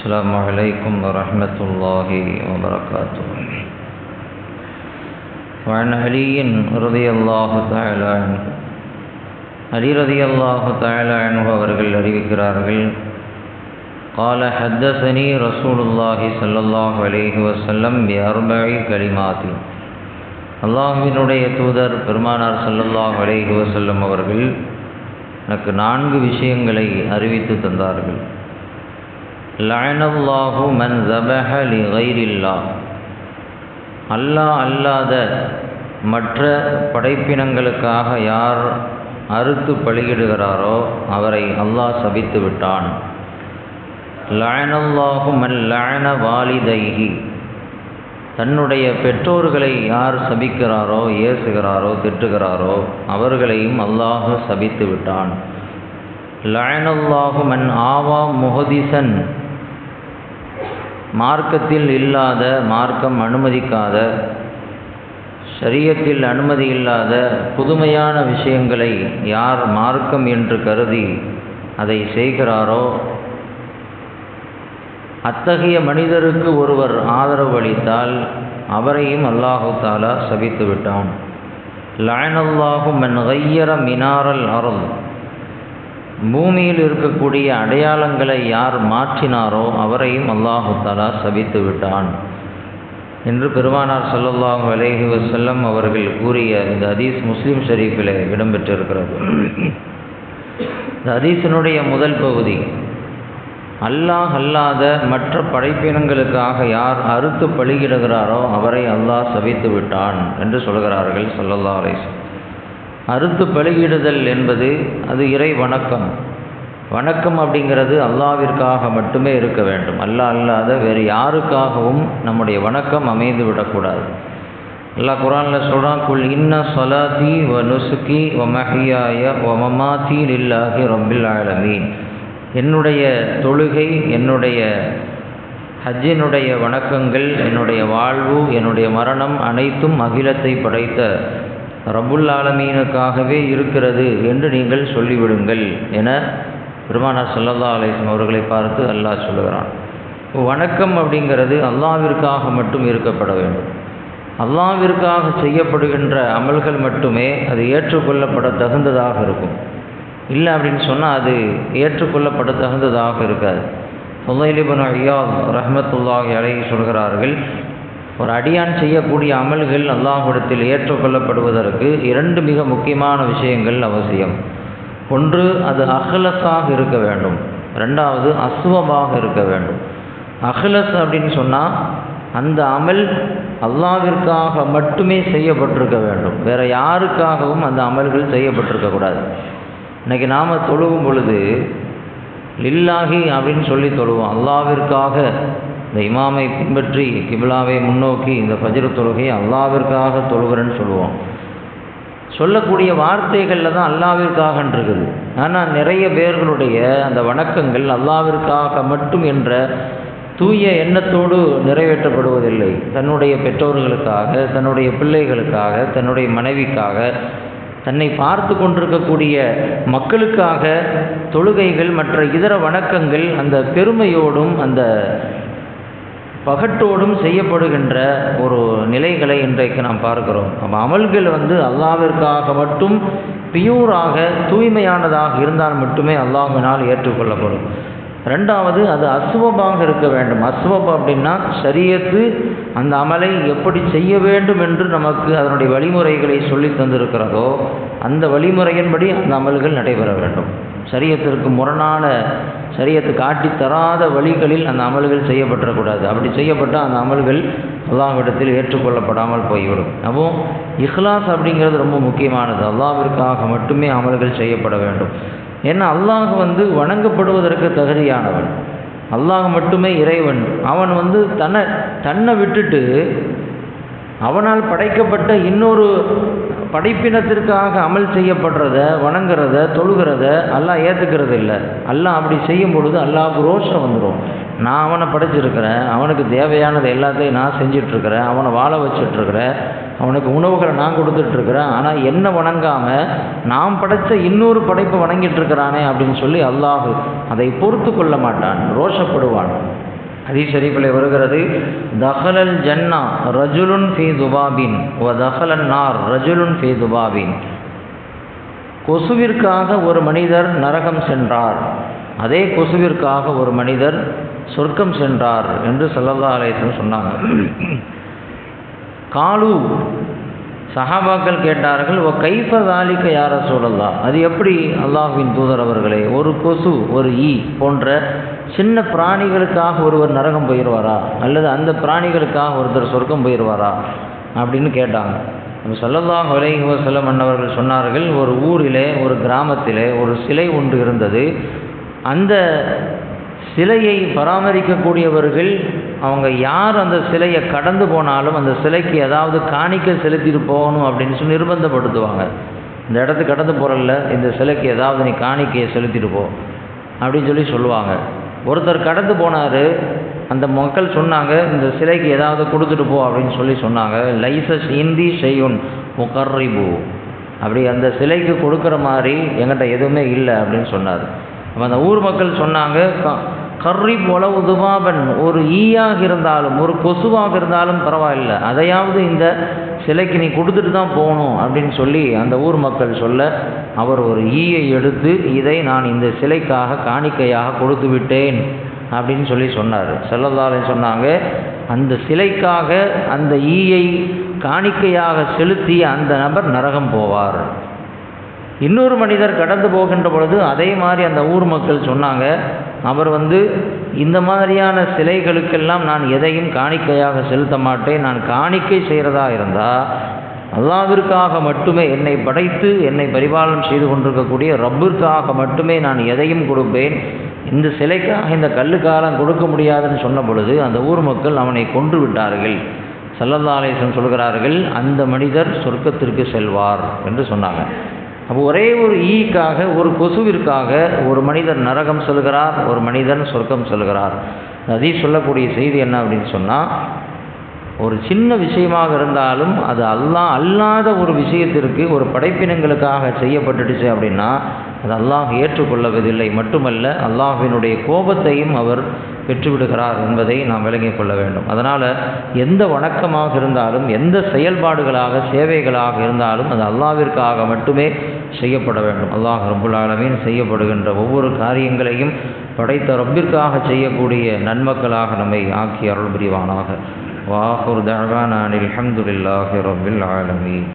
السلام عليكم ورحمة الله وبركاته وعن علي رضي الله تعالى عنه அலி ரதி அல்லாஹு தாலா அன்ஹு அவர்கள் அறிவிக்கிறார்கள் قال حدثني رسول الله صلى الله عليه وسلم بأربع كلمات அல்லாஹ்வினுடைய தூதர் பெருமானார் ஸல்லல்லாஹு அலைஹி வஸல்லம் அவர்கள் எனக்கு நான்கு விஷயங்களை அறிவித்து தந்தார்கள் லஅனல்லாஹு மன் ஸபஹ லிகைரில்லாஹ். அல்லாஹ் அல்லாத மற்ற படைப்பினங்களுக்காக யார் அறுத்து பலியிடுகிறாரோ அவரை அல்லாஹ் சபித்து விட்டான். லயனல்லாஹு மன் லயன வாலிதைகி தன்னுடைய பெற்றோர்களை யார் சபிக்கிறாரோ ஏசுகிறாரோ திட்டுகிறாரோ அவர்களையும் அல்லாஹ் சபித்து விட்டான். லயனல்லாஹு மன் ஆவா முஹதிசன் மார்க்கத்தில் இல்லாத மார்க்கம் அனுமதிக்காத சரியத்தில் அனுமதி இல்லாத புதுமையான விஷயங்களை யார் மார்க்கம் என்று கருதி அதை செய்கிறாரோ அத்தகைய மனிதருக்கு ஒருவர் ஆதரவு அளித்தால் அவரையும் அல்லாஹு தாலா சபித்து விட்டான். லயனல்லாஹு மினாரல் அருள் பூமியில் இருக்கக்கூடிய அடையாளங்களை யார் மாற்றினாரோ அவரையும் அல்லாஹுத்தாலா சபித்து விட்டான். என்று பெருமானார் சல்லல்லாஹ் அலேஹி வசல்லம் அவர்கள் கூறிய இந்த ஹதீஸ் முஸ்லீம் ஷரீஃபில் இடம்பெற்றிருக்கிறது. இந்த ஹதீஸினுடைய முதல் பகுதி அல்லாஹ் அல்லாத மற்ற படைப்பினங்களுக்காக யார் அறுத்து பழிகிடுகிறாரோ அவரை அல்லாஹ் சபித்து விட்டான் என்று சொல்கிறார்கள் சல்லல்லா அலைஸ் அறுத்து பலியிடுதல் என்பது அது இறை வணக்கம். வணக்கம் அப்படிங்கிறது அல்லாவிற்காக மட்டுமே இருக்க வேண்டும். அல்லாஹ் அல்லாத வேறு யாருக்காகவும் நம்முடைய வணக்கம் அமைந்து விடக்கூடாது. அல்லாஹ் குரானில் சொல்கிறான் குல் இன்ன சொலாத்தி வ நுசுக்கி வ மஹியாய வ மமாத்தி லில்லாஹி ரொம்பில் என்னுடைய தொழுகை என்னுடைய ஹஜ்ஜினுடைய வணக்கங்கள் என்னுடைய வாழ்வு என்னுடைய மரணம் அனைத்தும் அகிலத்தை படைத்த ரபுல் ஆலமீனுக்காகவே இருக்கிறது என்று நீங்கள் சொல்லிவிடுங்கள் என பெருமானார் சல்லல்லா அலிஸ்லம் அவர்களை பார்த்து அல்லாஹ் சொல்லுகிறான். வணக்கம் அப்படிங்கிறது அல்லாவிற்காக மட்டும் இருக்கப்பட வேண்டும். அல்லாவிற்காக செய்யப்படுகின்ற அமல்கள் மட்டுமே அது ஏற்றுக்கொள்ளப்பட தகுந்ததாக இருக்கும். இல்லை அப்படின்னு சொன்னால் அது ஏற்றுக்கொள்ளப்பட தகுந்ததாக இருக்காது சுலைலிபன் ஐயா ரஹமத்துல்லாஹி அலை சொல்கிறார்கள் ஒரு அடியான் செய்யக்கூடிய அமல்கள் அல்லாஹிடத்தில் ஏற்றுக்கொள்ளப்படுவதற்கு இரண்டு மிக முக்கியமான விஷயங்கள் அவசியம். ஒன்று அது அஹ்லஸாக இருக்க வேண்டும். ரெண்டாவது அசுவமாக இருக்க வேண்டும். அஹ்லஸ் அப்படின்னு சொன்னால் அந்த அமல் அல்லாவிற்காக மட்டுமே செய்யப்பட்டிருக்க வேண்டும். வேறு யாருக்காகவும் அந்த அமல்கள் செய்யப்பட்டிருக்கக்கூடாது இன்றைக்கி நாம் தொழுகும் பொழுது லில்லாஹி அப்படின்னு சொல்லி தொழுவோம். அல்லாவிற்காக இந்த இமாமை பின்பற்றி கிபிலாவை முன்னோக்கி இந்த ஃபஜ்ரு தொழுகையை அல்லாவிற்காக தொழுகிறேன்னு சொல்லுவோம். சொல்லக்கூடிய வார்த்தைகளில் தான் அல்லாவிற்காகன்னு இருக்குது ஆனால் நிறைய பேர்களுடைய அந்த வணக்கங்கள் அல்லாவிற்காக மட்டும் என்ற தூய எண்ணத்தோடு நிறைவேற்றப்படுவதில்லை. தன்னுடைய பெற்றோர்களுக்காக தன்னுடைய பிள்ளைகளுக்காக தன்னுடைய மனைவிக்காக தன்னை பார்த்து கொண்டிருக்கக்கூடிய மக்களுக்காக தொழுகைகள் மற்ற இதர வணக்கங்கள் அந்த பெருமையோடும் அந்த பகட்டோடும் செய்யப்படுகின்ற ஒரு நிலைகளை இன்றைக்கு நாம் பார்க்கிறோம். நம்ம அமல்கள் வந்து அல்லாவிற்காக மட்டும் பியூராக தூய்மையானதாக இருந்தால் மட்டுமே அல்லாஹினால் ஏற்றுக்கொள்ளப்படும். ரெண்டாவது அது அசுவபாக இருக்க வேண்டும். அசுவம் அப்படின்னா சரியத்து அந்த அமலை எப்படி செய்ய வேண்டும் என்று நமக்கு அதனுடைய வழிமுறைகளை சொல்லி தந்திருக்கிறதோ அந்த வழிமுறையின்படி அந்த அமல்கள் நடைபெற வேண்டும். சரியத்திற்கு முரணான சரியத்து காட்டி தராத வழிகளில் அந்த அமல்கள் செய்யப்பட்டுறக்கூடாது அப்படி செய்யப்பட்டால் அந்த அமல்கள் அல்லாஹ்விடத்தில் ஏற்றுக்கொள்ளப்படாமல் போய்விடும். அப்போ இஹ்லாஸ் அப்படிங்கிறது ரொம்ப முக்கியமானது. அல்லாவிற்காக மட்டுமே அமல்கள் செய்யப்பட வேண்டும். ஏன்னா அல்லாஹ் வந்து வணங்கப்படுவதற்கு தகுதியானவன். அல்லாஹ் மட்டுமே இறைவன். அவன் வந்து தன்னை தன்னை விட்டுட்டு அவனால் படைக்கப்பட்ட இன்னொரு படைப்பினத்திற்காக அமல் செய்யப்படுறத வணங்குறத தொழுகிறத அல்லாஹ் ஏற்றுக்கிறது இல்லை அல்லாஹ் அப்படி செய்யும் பொழுது அல்லாவுக்கு ரோஷம் வந்துடும் நான் அவனை படைச்சிருக்கிறேன் அவனுக்கு தேவையானது எல்லாத்தையும் நான் செஞ்சிட்ருக்கிறேன் அவனை வாழ வச்சிட்ருக்கிறேன் அவனுக்கு உணவுகளை நான் கொடுத்துட்ருக்குறேன் ஆனால் என்ன வணங்காமல் நாம் படைத்த இன்னொரு படைப்பை வணங்கிட்டு இருக்கிறானே அப்படின்னு சொல்லி அல்லாஹு அதை பொறுத்து கொள்ள மாட்டான் ரோஷப்படுவான். ஹதீஸ் ஷரீஃபில் வருகிறது தஹலல் ஜன்னா ரஜுலுன் ஃபி துபாபின் வ தஹலன் நார் ரஜுலுன் ஃபி துபாபின். கொசுவிற்காக ஒரு மனிதர் நரகம் சென்றார். அதே கொசுவிற்காக ஒரு மனிதர் சொர்க்கம் சென்றார் என்று சல்லல்லா அலையம் சொன்னாங்க. காலு சஹாபாக்கள் கேட்டார்கள் ஓ கைஃப தாலிக்க யார சூழல்லா அது எப்படி? அல்லாஹுவின் தூதர் அவர்களே ஒரு கொசு ஒரு ஈ போன்ற சின்ன பிராணிகளுக்காக ஒருவர் நரகம் போயிடுவாரா அல்லது அந்த பிராணிகளுக்காக ஒருத்தர் சொர்க்கம் போயிடுவாரா அப்படின்னு கேட்டாங்க. நம்ம சொல்லலாம் அலைஹி செல்லம் அண்ணவர்கள் சொன்னார்கள் ஒரு ஊரிலே ஒரு கிராமத்திலே ஒரு சிலை ஒன்று இருந்தது. அந்த சிலையை பராமரிக்கக்கூடியவர்கள் அவங்க யார் அந்த சிலையை கடந்து போனாலும் அந்த சிலைக்கு ஏதாவது காணிக்க செலுத்திட்டு போகணும் அப்படின்னு சொல்லி நிர்பந்தப்படுத்துவாங்க. இந்த இடத்துக்கு கடந்து போகிறல்ல இந்த சிலைக்கு ஏதாவது நீ காணிக்கையை செலுத்திட்டு போ அப்படின்னு சொல்லி சொல்லுவாங்க. ஒருத்தர் கடந்து போனார் அந்த மக்கள் சொன்னாங்க இந்த சிலைக்கு ஏதாவது கொடுத்துட்டு போ அப்படின்னு சொல்லி சொன்னாங்க. லைசஸ் இந்தி செய்யுன் முகர்ரிபு. அப்படி அந்த சிலைக்கு கொடுக்குற மாதிரி எங்கிட்ட எதுவுமே இல்லை அப்படின்னு சொன்னார். அப்போ அந்த ஊர் மக்கள் சொன்னாங்க கர்ரி போல உதுபாபன் ஒரு ஈயாக இருந்தாலும் ஒரு கொசுவாக இருந்தாலும் பரவாயில்ல. அதையாவது இந்த சிலைக்கு நீ கொடுத்துட்டு தான் போகணும் அப்படின்னு சொல்லி அந்த ஊர் மக்கள் சொல்ல அவர் ஒரு ஈயை எடுத்து இதை நான் இந்த சிலைக்காக காணிக்கையாக கொடுத்து விட்டேன் அப்படின்னு சொல்லி சொன்னார். செல்லதாலே சொன்னாங்க அந்த சிலைக்காக அந்த ஈயை காணிக்கையாக செலுத்திய அந்த நபர் நரகம் போவார். இன்னொரு மனிதர் கடந்து போகின்ற பொழுது அதே மாதிரி அந்த ஊர் மக்கள் சொன்னாங்க அவர் வந்து இந்த மாதிரியான சிலைகளுக்கெல்லாம் நான் எதையும் காணிக்கையாக செலுத்த மாட்டேன். நான் காணிக்கை செய்கிறதா இருந்தால் அல்லாவிற்காக மட்டுமே என்னை படைத்து என்னை பரிபாலனம் செய்து கொண்டிருக்கக்கூடிய ரப்பிற்காக மட்டுமே நான் எதையும் கொடுப்பேன். இந்த சிலைக்காக இந்த கல்லுக்காலம் கொடுக்க முடியாதுன்னு சொன்ன பொழுது அந்த ஊர் மக்கள் அவனை கொன்று விட்டார்கள். சல்லல்லாலேசன் சொல்கிறார்கள் அந்த மனிதர் சொர்க்கத்திற்கு செல்வார் என்று சொன்னாங்க. அப்போ ஒரே ஒரு ஈக்காக ஒரு கொசுவிற்காக ஒரு மனிதர் நரகம் சொல்கிறார் ஒரு மனிதன் சொர்க்கம் சொல்கிறார். அதே சொல்லக்கூடிய செய்தி என்ன அப்படின்னு சொன்னால் ஒரு சின்ன விஷயமாக இருந்தாலும் அது அல்லா அல்லாத ஒரு விஷயத்திற்கு ஒரு படைப்பினங்களுக்காக செய்யப்பட்டுடுச்சு அப்படின்னா அது அல்லாஹ் ஏற்றுக்கொள்ளவதில்லை. மட்டுமல்ல அல்லாஹினுடைய கோபத்தையும் அவர் பெற்றுவிடுகிறார் என்பதை நாம் விளங்கிக் கொள்ள வேண்டும். அதனால் எந்த வணக்கமாக இருந்தாலும் எந்த செயல்பாடுகளாக சேவைகளாக இருந்தாலும் அது அல்லாவிற்காக மட்டுமே செய்யப்பட வேண்டும். அல்லாஹ் ரபுல்லாலமீன் செய்யப்படுகின்ற ஒவ்வொரு காரியங்களையும் படைத்த ரப்பிற்காக செய்யக்கூடிய நன்மக்களாக நம்மை ஆக்கி அருள் புரிவானாக. வாஹுர் தஹானான் அஹமதுல்லாஹி ரபில் ஆலமீன்.